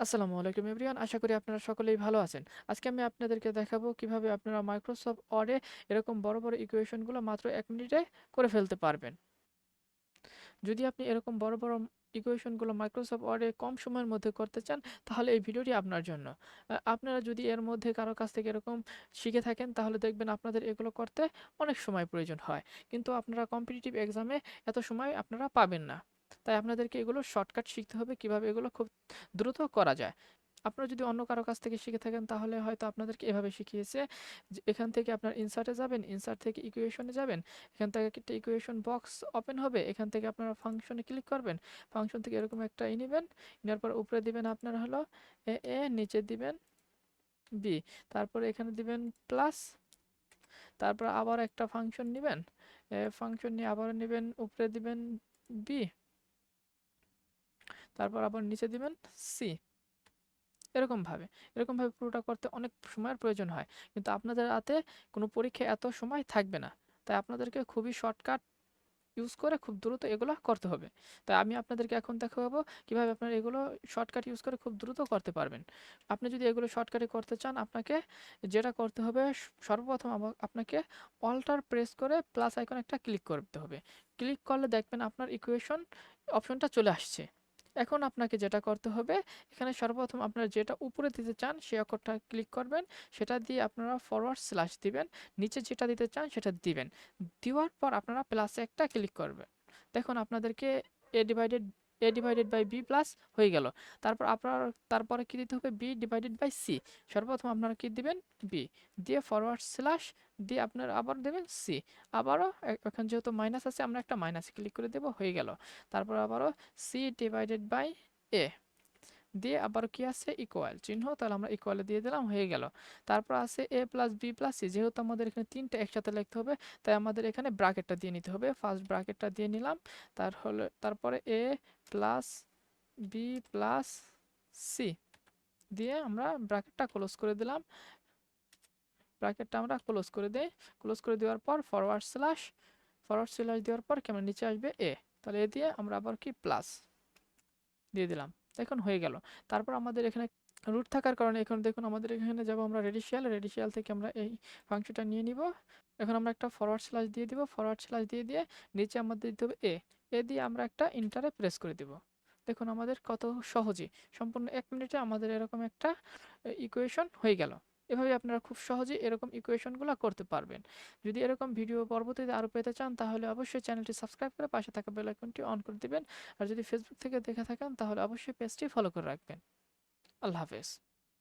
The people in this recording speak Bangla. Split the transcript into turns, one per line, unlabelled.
আসসালামু আলাইকুম এভরিওয়ান। আশা করি আপনারা সকলেই ভালো আছেন। আজকে আমি আপনাদেরকে দেখাবো কীভাবে আপনারা মাইক্রোসফট ওয়ার্ডে এরকম বড় বড় ইকুয়েশনগুলো মাত্র এক মিনিটে করে ফেলতে পারবেন। যদি আপনি এরকম বড় বড় ইকুয়েশনগুলো মাইক্রোসফট ওয়ার্ডে কম সময়ের মধ্যে করতে চান, তাহলে এই ভিডিওটি আপনার জন্য। আপনারা যদি এর মধ্যে কারও কাছ থেকে এরকম শিখে থাকেন, তাহলে দেখবেন আপনাদের এগুলো করতে অনেক সময় প্রয়োজন হয়। কিন্তু আপনারা কম্পিটিটিভ এক্সামে এত সময় আপনারা পাবেন না। তাই আপনাদেরকে এগুলো শর্টকাট শিখতে হবে কীভাবে এগুলো খুব দ্রুত করা যায়। আপনারা যদি অন্য কারও কাছ থেকে শিখে থাকেন তাহলে হয়তো আপনাদেরকে এভাবে শিখিয়েছে এখান থেকে আপনার ইনসার্টে যাবেন ইনসার্ট থেকে ইকুয়েশনে যাবেন, এখান থেকে একটা ইকুয়েশন বক্স ওপেন হবে, এখান থেকে আপনারা ফাংশনে ক্লিক করবেন ফাংশন থেকে এরকম একটা ই নেবেন, নেওয়ার পর উপরে দিবেন আপনার হলো এ এ নিচে দিবেন বি তারপরে এখানে দিবেন প্লাস তারপর আবার একটা ফাংশন নেবেন ফাংশন নিয়ে আবার নেবেন, উপরে দিবেন বি তারপর আবার নিচে দিবেন সি এরকমভাবে এরকমভাবে পুরোটা করতে অনেক সময়ের প্রয়োজন হয়। কিন্তু আপনাদের হাতে কোনো পরীক্ষায় এত সময় থাকবে না। তাই আপনাদেরকে খুবই শর্টকাট ইউজ করে খুব দ্রুত এগুলো করতে হবে। তাই আমি আপনাদেরকে এখন দেখাবো কীভাবে আপনারা এগুলো শর্টকাট ইউজ করে খুব দ্রুত করতে পারবেন। আপনি যদি এগুলো শর্টকাটে করতে চান, আপনাকে যেটা করতে হবে, সর্বপ্রথম আপনাকে অল্টার প্রেস করে প্লাস আইকন একটা ক্লিক করতে হবে। ক্লিক করলে দেখবেন আপনার ইকুয়েশন অপশনটা চলে আসছে। এখন আপনাকে যেটা করতে হবে, এখানে সর্বপ্রথম আপনারা যেটা উপরে দিতে চান সেই অক্ষরটা ক্লিক করবেন। সেটা দিয়ে আপনারা ফরওয়ার্ড স্ল্যাশ দিবেন। নিচে যেটা দিতে চান, সেটা দিবেন। দেওয়ার পর আপনারা প্লাসে একটা ক্লিক করবেন। দেখুন, আপনাদেরকে A divided A divided by B plus হয়ে গেল। তারপর আপনার, তারপরে কি দিতে হবে? বি ডিভাইডেড বাই সি সর্বপ্রথম আপনারা কি দিবেন? বি দিয়ে ফরওয়ার্ড স্ল্যাশ দিয়ে আপনারা আবার দেবেন সি আবারও এখন যেহেতু মাইনাস আছে, আমরা একটা মাইনাসে ক্লিক করে দেবো, হয়ে গেল। তারপর আবারও সি ডিভাইডেড বাই এ দিয়ে আবার কি আছে? ইকুয়াল চিহ্ন, তাহলে আমরা ইকুয়ালে দিয়ে দিলাম, হয়ে গেল। তারপর আছে A plus B plus C যেহেতু আমাদের এখানে তিনটা একসাথে লিখতে হবে, তাই আমাদের এখানে ব্র্যাকেটটা দিয়ে নিতে হবে। ফার্স্ট ব্র্যাকেটটা দিয়ে নিলাম, তার হলো, তারপরে A plus B plus C দিয়ে আমরা ব্র্যাকেটটা ক্লোজ করে দিলাম। ব্র্যাকেটটা আমরা ক্লোজ করে দিই। ক্লোজ করে দেওয়ার পর ফরওয়ার্ড স্ল্যাশ ফরওয়ার্ড স্ল্যাশ দেওয়ার পর কেমন নিচে আসবে? এ তাহলে এ দিয়ে আমরা আবার কি? প্লাস দিয়ে দিলাম। দেখুন হয়ে গেল। তারপর আমাদের এখানে রুট থাকার কারণে এখন দেখুন আমাদের এখানে যাব আমরা রেডিশিয়াল রেডিশিয়াল থেকে আমরা এই ফাংশনটা নিয়ে নিব। এখন আমরা একটা ফরওয়ার্ড স্ল্যাশ দিয়ে দিব। ফরওয়ার্ড স্ল্যাশ দিয়ে দিয়ে নিচে আমাদের দিতে হবে এ এ দিয়ে আমরা একটা ইন্টারে প্রেস করে দিব। দেখুন আমাদের কত সহজে। সম্পূর্ণ এক মিনিটে আমাদের এরকম একটা ইকুয়েশন হয়ে গেল। এভাবে আপনারা খুব সহজে এরকম ইকুয়েশনগুলো করতে পারবেন। যদি এরকম ভিডিও পরবর্তীতে আরও পেতে চান, তাহলে অবশ্যই চ্যানেলটি সাবস্ক্রাইব করে পাশে থাকা বেলাইকনটি অন করে দেবেন। আর যদি ফেসবুক থেকে দেখে থাকেন, তাহলে অবশ্যই পেজটি ফলো করে রাখবেন। আল্লাহ হাফেজ।